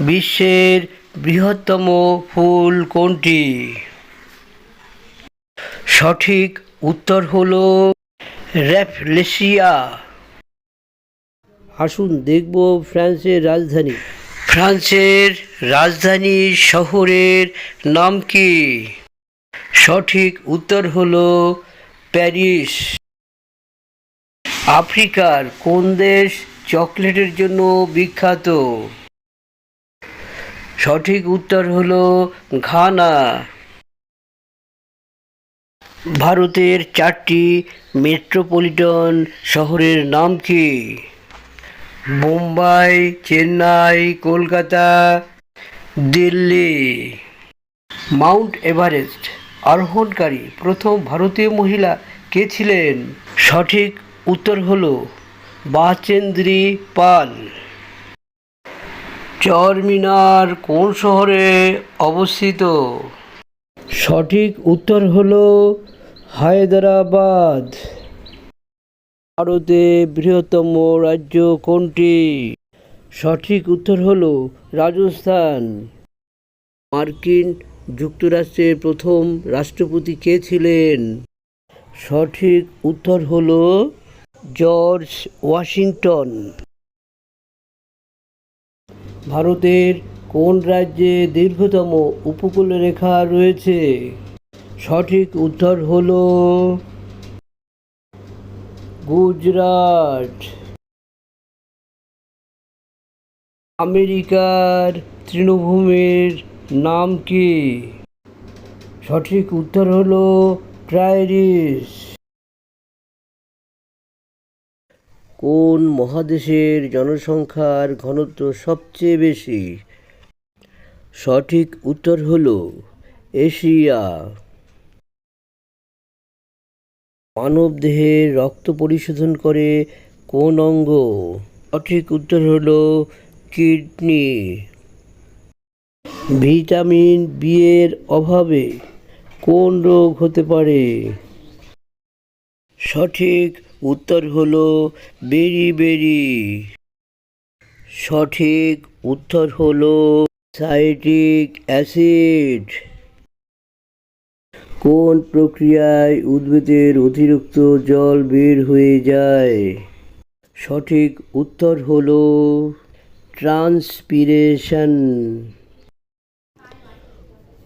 বিশ্বের বৃহত্তম ফুল কোনটি? সঠিক উত্তর হল র্যাফলেশিয়া আসুন দেখব ফ্রান্সের রাজধানী। ফ্রান্সের রাজধানী শহরের নাম কি? সঠিক উত্তর হলো প্যারিস। আফ্রিকার কোন দেশ চকলেটের জন্য বিখ্যাত? সঠিক উত্তর হল ঘানা। ভারতের চারটি মেট্রোপলিটন শহরের নাম কি? মুম্বাই, চেন্নাই, কলকাতা, দিল্লি। মাউন্ট এভারেস্ট আরোহণকারী প্রথম ভারতীয় মহিলা কে ছিলেন? সঠিক উত্তর হল বাচেন্দ্রী পাল। চরমিনার কোন শহরে অবস্থিত? সঠিক উত্তর হল হায়দ্রাবাদ। ভারতে বৃহত্তম রাজ্য কোনটি? সঠিক উত্তর হল রাজস্থান। মার্কিন যুক্তরাষ্ট্রের প্রথম রাষ্ট্রপতি কে ছিলেন? সঠিক উত্তর হল জর্জ ওয়াশিংটন। ভারতের কোন রাজ্যে দীর্ঘতম উপকূলরেখা রয়েছে? সঠিক উত্তর হল গুজরাট। আমেরিকার তৃণভূমির নাম কি? সঠিক উত্তর হল প্রাইরিস। কোন মহাদেশের জনসংখ্যার ঘনত্ব সবচেয়ে বেশি? সঠিক উত্তর হল এশিয়া। মানবদেহে রক্ত পরিশোধন করে কোন অঙ্গ? সঠিক উত্তর হল কিডনি। ভিটামিন বি এর অভাবে কোন রোগ হতে পারে? সঠিক উত্তর হল বেরি বেরি। সঠিক উত্তর হল সাইট্রিক অ্যাসিড। কোন প্রক্রিয়ায় উদ্ভিদের অতিরিক্ত জল বের হয়ে যায়? সঠিক উত্তর হল ট্রান্সপিরেশন।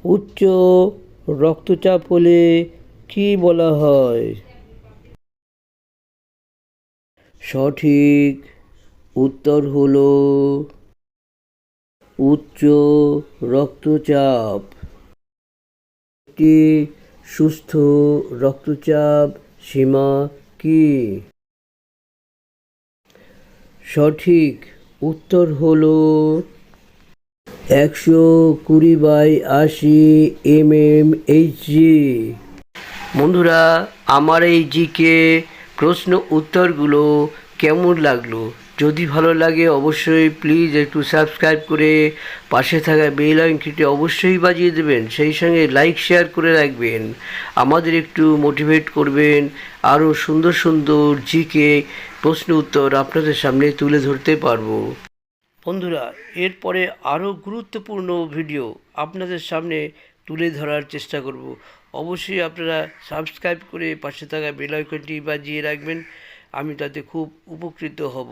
উচ্চ রক্তচাপ হলে কি বলা হয়? সঠিক উত্তর হল উচ্চ রক্তচাপ। একটি সুস্থ রক্তচাপ সীমা কি? সঠিক উত্তর হল একশো কুড়ি বাই আশি এম এম এইচ জি। বন্ধুরা, আমার এই জিকে প্রশ্ন উত্তরগুলো কেমন লাগল? যদি ভালো লাগে অবশ্যই প্লিজ একটু সাবস্ক্রাইব করে পাশে থাকা বেল আইকনটি অবশ্যই বাজিয়ে দেবেন। সেই সঙ্গে লাইক শেয়ার করে রাখবেন। আমাদের একটু মোটিভেট করবেন। আরও সুন্দর সুন্দর জিকে প্রশ্ন উত্তর আপনাদের সামনে তুলে ধরতে পারব। বন্ধুরা, এরপরে আরও গুরুত্বপূর্ণ ভিডিও আপনাদের সামনে তুলে ধরার চেষ্টা করব। অবশ্যই আপনারা সাবস্ক্রাইব করে পাশে থাকা বেল আইকনটি বাজিয়ে রাখবেন। আমি তাতে খুব উপকৃত হব।